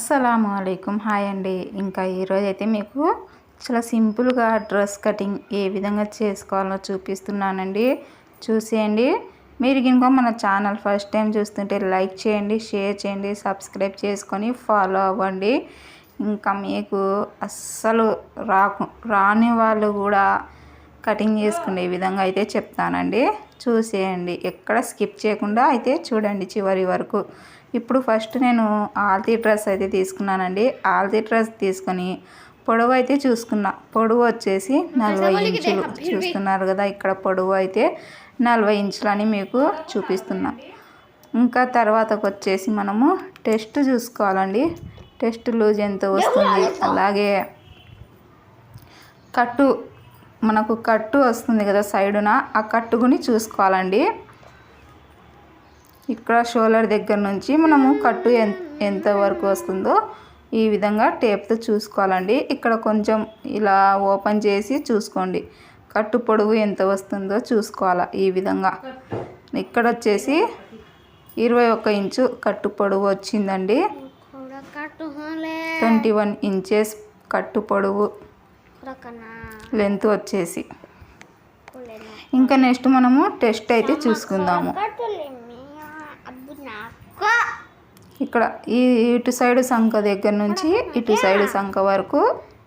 అస్సలం అయికం హాయ్ అండి. ఇంకా ఈరోజు అయితే మీకు చాలా సింపుల్గా డ్రెస్ కటింగ్ ఏ విధంగా చేసుకోవాలో చూపిస్తున్నానండి. చూసేయండి. మీరు కనుక మన ఛానల్ ఫస్ట్ టైం చూస్తుంటే లైక్ చేయండి షేర్ చేయండి సబ్స్క్రైబ్ చేసుకొని ఫాలో అవ్వండి. ఇంకా మీకు అస్సలు రాకు రాని వాళ్ళు కూడా కటింగ్ చేసుకునే విధంగా అయితే చెప్తానండి. చూసేయండి. ఎక్కడ స్కిప్ చేయకుండా అయితే చూడండి చివరి వరకు. ఇప్పుడు ఫస్ట్ నేను ఆల్తీ డ్రెస్ అయితే తీసుకున్నానండి. ఆల్తీ డ్రెస్ తీసుకొని పొడవు అయితే చూసుకున్నా. పొడవు వచ్చేసి నలభై ఇంచులు చూస్తున్నారు కదా ఇక్కడ పొడవు అయితే నలభై ఇంచులని మీకు చూపిస్తున్నా. ఇంకా తర్వాతకు వచ్చేసి మనము టెస్ట్ చూసుకోవాలండి. టెస్ట్ లూజ్ ఎంత వస్తుంది? అలాగే కట్టు మనకు కట్టు వస్తుంది కదా సైడున ఆ కట్టుకుని చూసుకోవాలండి. ఇక్కడ షోల్డర్ దగ్గర నుంచి మనము కట్టు ఎంత వరకు వస్తుందో ఈ విధంగా టేప్తో చూసుకోవాలండి. ఇక్కడ కొంచెం ఇలా ఓపెన్ చేసి చూసుకోండి. కట్టు పొడుగు ఎంత వస్తుందో చూసుకోవాలా ఈ విధంగా. ఇక్కడ వచ్చేసి ఇరవై ఒక్క ఇంచు కట్టు పొడవు వచ్చిందండి. ట్వంటీ వన్ ఇంచెస్ కట్టు పొడవు లెంత్ వచ్చేసి. ఇంకా నెక్స్ట్ మనము టెస్ట్ అయితే చూసుకుందాము. ఇక్కడ ఈ ఇటు సైడ్ సంఖ దగ్గర నుంచి ఇటు సైడ్ సంఖ వరకు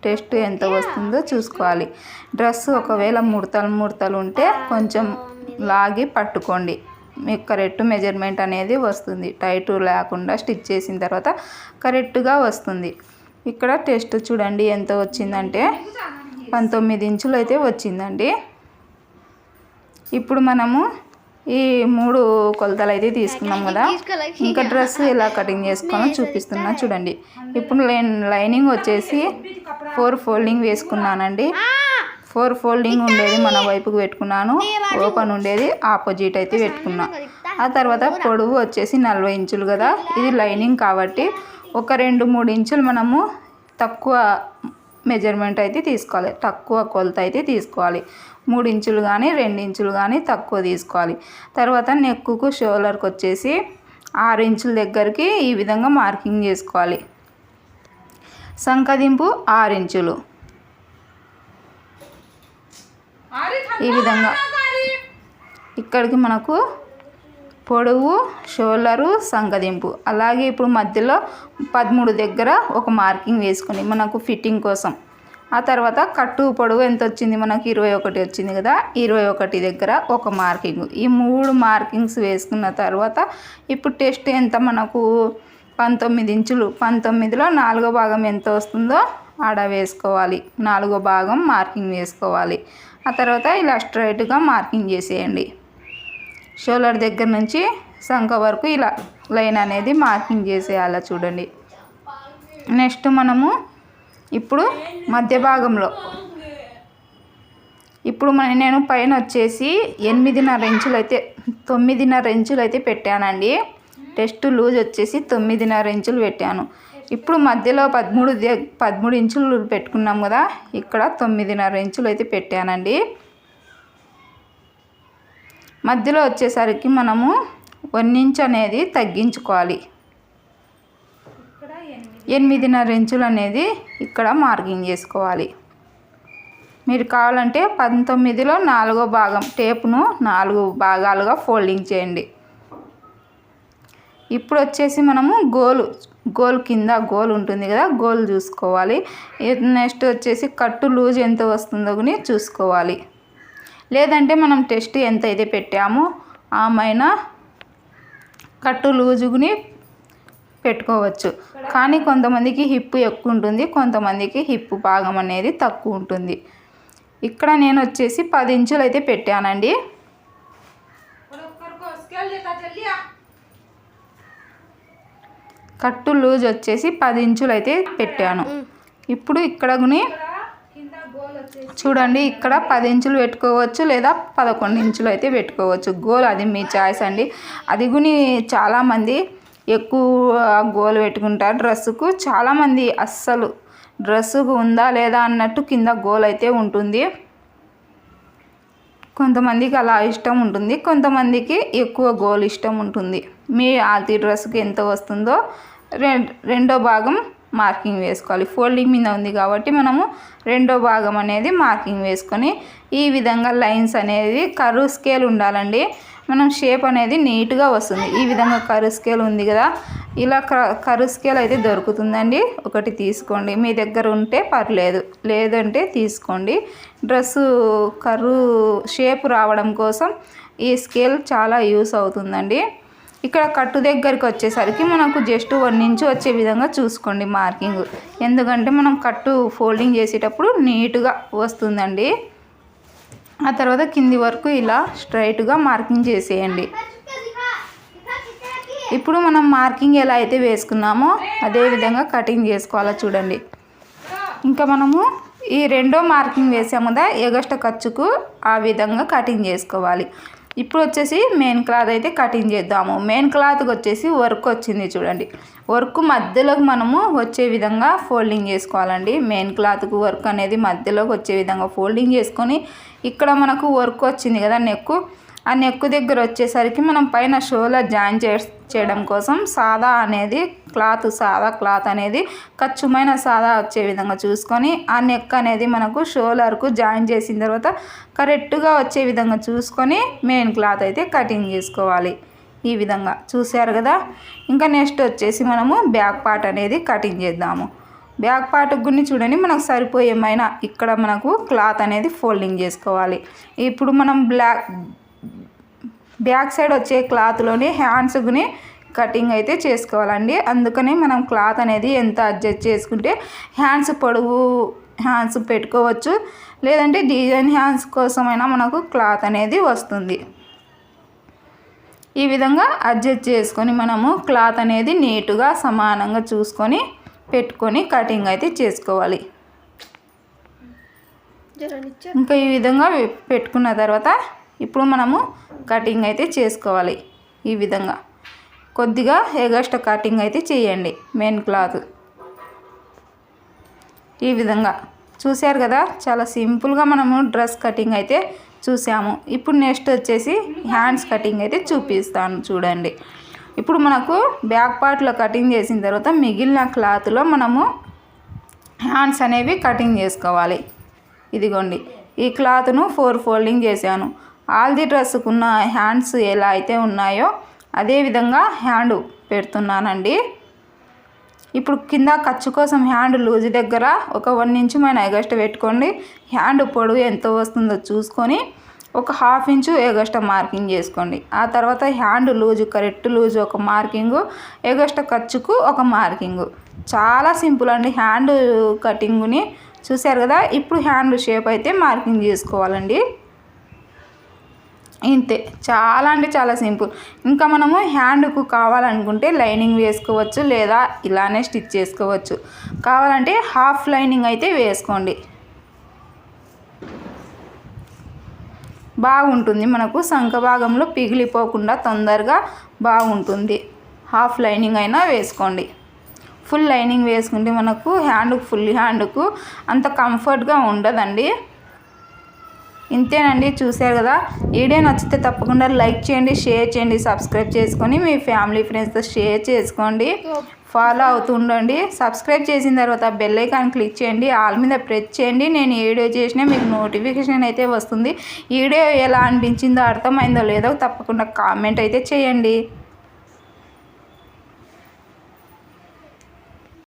టెస్ట్ ఎంత వస్తుందో చూసుకోవాలి. డ్రెస్ ఒకవేళ ముడతలు ముడతలు ఉంటే కొంచెం లాగి పట్టుకోండి. మీకు కరెక్ట్ మెజర్మెంట్ అనేది వస్తుంది. టైట్ లేకుండా స్టిచ్ చేసిన తర్వాత కరెక్ట్గా వస్తుంది. ఇక్కడ టెస్ట్ చూడండి ఎంత వచ్చిందంటే పంతొమ్మిది ఇంచులు అయితే వచ్చిందండి. ఇప్పుడు మనము ఈ మూడు కొలతలు అయితే తీసుకున్నాం కదా. ఇంకా డ్రెస్ ఎలా కటింగ్ చేసుకోవాలో చూపిస్తున్నా చూడండి. ఇప్పుడు లైనింగ్ వచ్చేసి ఫోర్ ఫోల్డింగ్ వేసుకున్నానండి. ఫోర్ ఫోల్డింగ్ ఉండేది మన వైపుకు పెట్టుకున్నాను. ఓపెన్ ఉండేది ఆపోజిట్ అయితే పెట్టుకున్నా. ఆ తర్వాత పొడవు వచ్చేసి నలభై ఇంచులు కదా. ఇది లైనింగ్ కాబట్టి ఒక రెండు మూడు ఇంచులు మనము తక్కువ మెజర్మెంట్ అయితే తీసుకోవాలి. తక్కువ కొలత అయితే తీసుకోవాలి. మూడు ఇంచులు కానీ రెండు ఇంచులు కానీ తక్కువ తీసుకోవాలి. తర్వాత నెక్కుకు షోలర్కి వచ్చేసి ఆరు ఇంచుల దగ్గరికి ఈ విధంగా మార్కింగ్ చేసుకోవాలి. సంకదింపు ఆరు ఇంచులు. ఈ విధంగా. ఇక్కడికి మనకు పొడవు షోల్డరు సంగదింపు అలాగే ఇప్పుడు మధ్యలో పదమూడు దగ్గర ఒక మార్కింగ్ వేసుకొని మనకు ఫిట్టింగ్ కోసం. ఆ తర్వాత కట్టు పొడవు ఎంత వచ్చింది మనకి ఇరవై ఒకటి వచ్చింది కదా ఇరవై ఒకటి దగ్గర ఒక మార్కింగ్. ఈ మూడు మార్కింగ్స్ వేసుకున్న తర్వాత ఇప్పుడు టెస్ట్ ఎంత మనకు? పంతొమ్మిది ఇంచులు. పంతొమ్మిదిలో నాలుగో భాగం ఎంత వస్తుందో ఆడ వేసుకోవాలి. నాలుగో భాగం మార్కింగ్ వేసుకోవాలి. ఆ తర్వాత ఇలా స్ట్రైట్గా మార్కింగ్ చేసేయండి. షోల్డర్ దగ్గర నుంచి సంఖ వరకు ఇలా లైన్ అనేది మార్కింగ్ చేసేయాలి చూడండి. నెక్స్ట్ మనము ఇప్పుడు మధ్య భాగంలో. ఇప్పుడు నేను పైన వచ్చేసి ఎనిమిదిన్నర ఇంచులు అయితే తొమ్మిదిన్నర ఇంచులు అయితే పెట్టానండి. టెస్ట్ లూజ్ వచ్చేసి తొమ్మిదిన్నర ఇంచులు పెట్టాను. ఇప్పుడు మధ్యలో పదమూడు పదమూడు ఇంచులు పెట్టుకున్నాం కదా ఇక్కడ తొమ్మిదిన్నర ఇంచులు అయితే పెట్టానండి. మధ్యలో వచ్చేసరికి మనము వన్ ఇంచ్ అనేది తగ్గించుకోవాలి. ఎనిమిదిన్నర ఇంచులు అనేది ఇక్కడ మార్కింగ్ చేసుకోవాలి. మీరు కావాలంటే పంతొమ్మిదిలో నాలుగో భాగం టేపును నాలుగు భాగాలుగా ఫోల్డింగ్ చేయండి. ఇప్పుడు వచ్చేసి మనము గోలు గోల్ కింద గోల్ ఉంటుంది కదా గోల్ చూసుకోవాలి. నెక్స్ట్ వచ్చేసి కట్టు లూజ్ ఎంత వస్తుందో అని చూసుకోవాలి. లేదంటే మనం టెస్ట్ ఎంత అయితే పెట్టామో ఆమైనా కట్టు లూజుని పెట్టుకోవచ్చు. కానీ కొంతమందికి హిప్ ఎక్కువ ఉంటుంది కొంతమందికి హిప్ భాగం అనేది తక్కువ ఉంటుంది ఇక్కడ నేను వచ్చేసి పది ఇంచులు అయితే పెట్టానండి కట్టు లూజ్ వచ్చేసి పది ఇంచులు అయితే పెట్టాను ఇప్పుడు ఇక్కడ చూడండి ఇక్కడ పది ఇంచులు పెట్టుకోవచ్చు లేదా పదకొండు ఇంచులు అయితే పెట్టుకోవచ్చు. గోల్ అది మీ చాయిస్ అండి. అది గుని చాలామంది ఎక్కువ గోలు పెట్టుకుంటారు. డ్రెస్సుకు చాలామంది అస్సలు డ్రెస్సుకు ఉందా లేదా అన్నట్టు కింద గోల్ అయితే ఉంటుంది. కొంతమందికి అలా ఇష్టం ఉంటుంది. కొంతమందికి ఎక్కువ గోల్ ఇష్టం ఉంటుంది. మీ ఆల్తీ డ్రెస్సుకి ఎంత వస్తుందో రెండో భాగం మార్కింగ్ వేసుకోవాలి. ఫోల్డింగ్ మీద ఉంది కాబట్టి మనము రెండో భాగం అనేది మార్కింగ్ వేసుకొని ఈ విధంగా లైన్స్ అనేది కర్వ్ స్కేల్ ఉండాలండి. మనం షేప్ అనేది నీట్గా వస్తుంది. ఈ విధంగా కర్వ్ స్కేల్ ఉంది కదా ఇలా కర్వ్ స్కేల్ అయితే దొరుకుతుందండి. ఒకటి తీసుకోండి. మీ దగ్గర ఉంటే పర్లేదు. లేదంటే తీసుకోండి. డ్రెస్సు కర్వ్ షేప్ రావడం కోసం ఈ స్కేల్ చాలా యూస్ అవుతుందండి. ఇక్కడ కట్టు దగ్గరికి వచ్చేసరికి మనకు జస్ట్ వన్ ఇంచు వచ్చే విధంగా చూసుకోండి మార్కింగ్. ఎందుకంటే మనం కట్టు ఫోల్డింగ్ చేసేటప్పుడు నీట్గా వస్తుందండి. ఆ తర్వాత కింది వరకు ఇలా స్ట్రైట్గా మార్కింగ్ చేసేయండి. ఇప్పుడు మనం మార్కింగ్ ఎలా అయితే వేసుకున్నామో అదే విధంగా కటింగ్ చేసుకోవాలో చూడండి. ఇంకా మనము ఈ రెండో మార్కింగ్ వేసాము కదా ఎగస్ట ఖర్చుకు ఆ విధంగా కటింగ్ చేసుకోవాలి. ఇప్పుడు వచ్చేసి మెయిన్ క్లాత్ అయితే కటింగ్ చేద్దాము. మెయిన్ క్లాత్కి వచ్చేసి వర్క్ వచ్చింది చూడండి. వర్క్ మధ్యలోకి మనము వచ్చే విధంగా ఫోల్డింగ్ చేసుకోవాలండి. మెయిన్ క్లాత్కు వర్క్ అనేది మధ్యలోకి వచ్చే విధంగా ఫోల్డింగ్ చేసుకొని ఇక్కడ మనకు వర్క్ వచ్చింది కదా నెక్కు ఆ నెక్కు దగ్గర వచ్చేసరికి మనం పైన షోలర్ జాయిన్ చే చేయడం కోసం సాదా అనేది క్లాత్ సాదా క్లాత్ అనేది ఖర్చుమైన సాదా వచ్చే విధంగా చూసుకొని ఆ నెక్ అనేది మనకు షోలర్కు జాయిన్ చేసిన తర్వాత కరెక్ట్గా వచ్చే విధంగా చూసుకొని మెయిన్ క్లాత్ అయితే కటింగ్ చేసుకోవాలి. ఈ విధంగా చూశారు కదా? ఇంకా నెక్స్ట్ వచ్చేసి మనము బ్యాక్ పార్ట్ అనేది కటింగ్ చేద్దాము. బ్యాక్ పార్ట్ గురించి చూడండి మనకు సరిపోయేమైనా ఇక్కడ మనకు క్లాత్ అనేది ఫోల్డింగ్ చేసుకోవాలి. ఇప్పుడు మనం బ్లాక్ బ్యాక్ సైడ్ వచ్చే క్లాత్లోని హ్యాండ్స్ని కటింగ్ అయితే చేసుకోవాలండి. అందుకని మనం క్లాత్ అనేది ఎంత అడ్జస్ట్ చేసుకుంటే హ్యాండ్స్ పొడవు హ్యాండ్స్ పెట్టుకోవచ్చు. లేదంటే డిజైన్ హ్యాండ్స్ కోసమైనా మనకు క్లాత్ అనేది వస్తుంది. ఈ విధంగా అడ్జస్ట్ చేసుకొని మనము క్లాత్ అనేది నీటుగా సమానంగా చూసుకొని పెట్టుకొని కటింగ్ అయితే చేసుకోవాలి. ఇంకా ఈ విధంగా పెట్టుకున్న తర్వాత ఇప్పుడు మనము కటింగ్ అయితే చేసుకోవాలి ఈ విధంగా. కొద్దిగా ఎగస్ట్ కటింగ్ అయితే చేయండి మెయిన్ క్లాత్ ఈ విధంగా. చూశారు కదా చాలా సింపుల్గా మనము డ్రెస్ కటింగ్ అయితే చూసాము ఇప్పుడు నెక్స్ట్ వచ్చేసి హ్యాండ్స్ కటింగ్ అయితే చూపిస్తాను చూడండి. ఇప్పుడు మనకు బ్యాక్ పార్ట్లో కటింగ్ చేసిన తర్వాత మిగిలిన క్లాత్లో మనము హ్యాండ్స్ అనేవి కటింగ్ చేసుకోవాలి. ఇదిగోండి ఈ క్లాత్ను ఫోర్ ఫోల్డింగ్ చేశాను. ఆల్ది డ్రెస్సుకున్న హ్యాండ్స్ ఎలా అయితే ఉన్నాయో అదే విధంగా హ్యాండ్ పెడుతున్నానండి. ఇప్పుడు కింద ఖర్చు కోసం హ్యాండ్ లూజ్ దగ్గర ఒక వన్ ఇంచు మైన ఎగస్ట్ పెట్టుకోండి. హ్యాండ్ పొడవు ఎంత వస్తుందో చూసుకొని ఒక హాఫ్ ఇంచు ఎగస్ట మార్కింగ్ చేసుకోండి. ఆ తర్వాత హ్యాండ్ లూజు కరెక్ట్ లూజు ఒక మార్కింగు ఎగస్ట ఖర్చుకు ఒక మార్కింగు. చాలా సింపుల్ అండి హ్యాండ్ కటింగ్ని. చూశారు కదా? ఇప్పుడు హ్యాండ్ షేప్ అయితే మార్కింగ్ చేసుకోవాలండి. ఇంతే. చాలా అంటే చాలా సింపుల్. ఇంకా మనము హ్యాండ్కు కావాలనుకుంటే లైనింగ్ వేసుకోవచ్చు లేదా ఇలానే స్టిచ్ చేసుకోవచ్చు. కావాలంటే హాఫ్ లైనింగ్ అయితే వేసుకోండి. బాగుంటుంది మనకు. సంఖ భాగంలో పిగిలిపోకుండా తొందరగా బాగుంటుంది. హాఫ్ లైనింగ్ అయినా వేసుకోండి. ఫుల్ లైనింగ్ వేసుకుంటే మనకు హ్యాండ్కు ఫుల్ హ్యాండ్కు అంత కంఫర్ట్గా ఉండదండి. ఇంతేనండి చూశారు కదా? వీడియో నచ్చితే తప్పకుండా లైక్ చేయండి షేర్ చేయండి సబ్స్క్రైబ్ చేసుకొని మీ ఫ్యామిలీ ఫ్రెండ్స్తో షేర్ చేసుకోండి. ఫాలో అవుతుండండి. సబ్స్క్రైబ్ చేసిన తర్వాత బెల్ ఐకాన్ క్లిక్ చేయండి ఆల్ మీద ప్రెస్ చేయండి. నేను వీడియో చేసినా మీకు నోటిఫికేషన్ అయితే వస్తుంది. వీడియో ఎలా అనిపించిందో అర్థమైందో లేదో తప్పకుండా కామెంట్ అయితే చేయండి.